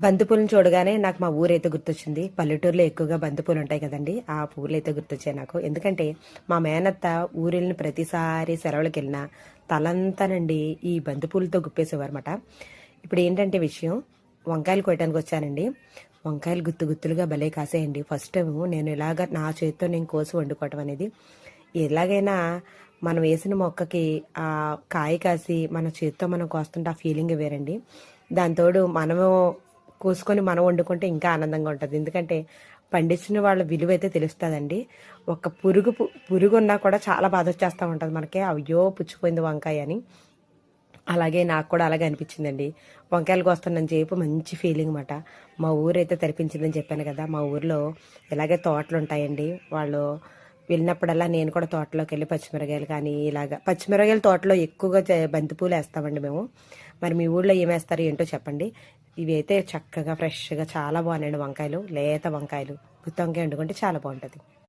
బంతిపూలను చూడగానే నాకు మా ఊరైతే గుర్తొచ్చింది. పల్లెటూరులో ఎక్కువగా బంతిపూలు ఉంటాయి కదండి. ఆ పూలు అయితే గుర్తొచ్చాయి నాకు. ఎందుకంటే మా మేనత్త ఊరెళ్ళిన ప్రతిసారి సెలవులకు వెళ్ళినా తలంతానండి ఈ బంతిపూలతో గుప్పేసేవారన్నమాట. ఇప్పుడు ఏంటంటే విషయం వంకాయలు కొట్టడానికి వచ్చానండి. వంకాయలు గుత్తు గుత్తులుగా భలే కాసేయండి. ఫస్ట్ టైం నేను ఇలాగ నా చేతితో నేను కోసి వండుకోవటం అనేది. ఎలాగైనా మనం వేసిన మొక్కకి ఆ కాయ కాసి మన చేతితో మనం కోస్తుంటే ఆ ఫీలింగ్ వేరండి. దాంతోడు మనము కోసుకొని మనం వండుకుంటే ఇంకా ఆనందంగా ఉంటుంది. ఎందుకంటే పండించిన వాళ్ళ విలువ అయితే తెలుస్తుందండి. ఒక పురుగు పు- పురుగు ఉన్నా కూడా చాలా బాధ వచ్చేస్తూ ఉంటుంది మనకి. అయ్యో పుచ్చిపోయింది వంకాయ అని. అలాగే నాకు కూడా అలాగే అనిపించిందండి. వంకాయలకు వస్తున్న చేపు మంచి ఫీలింగ్ అనమాట మా ఊరైతే తెరిపించిందని చెప్పాను కదా. మా ఊర్లో ఇలాగే తోటలు ఉంటాయండి వాళ్ళు వెళ్ళినప్పుడల్లా నేను కూడా తోటలోకి వెళ్ళి పచ్చిమిరకాయలు కానీ ఇలాగా పచ్చిమిరకాయల తోటలో ఎక్కువగా చే- బంతిపూలు వేస్తామండి మేము. మరి మీ ఊళ్ళో ఏమేస్తారు ఏంటో చెప్పండి. ఇవి అయితే చక్కగా ఫ్రెష్గా చాలా బాగున్నాయండి వంకాయలు. లేత వంకాయలు. గుత్తి వంకాయ వండుకుంటే చాలా బాగుంటుంది.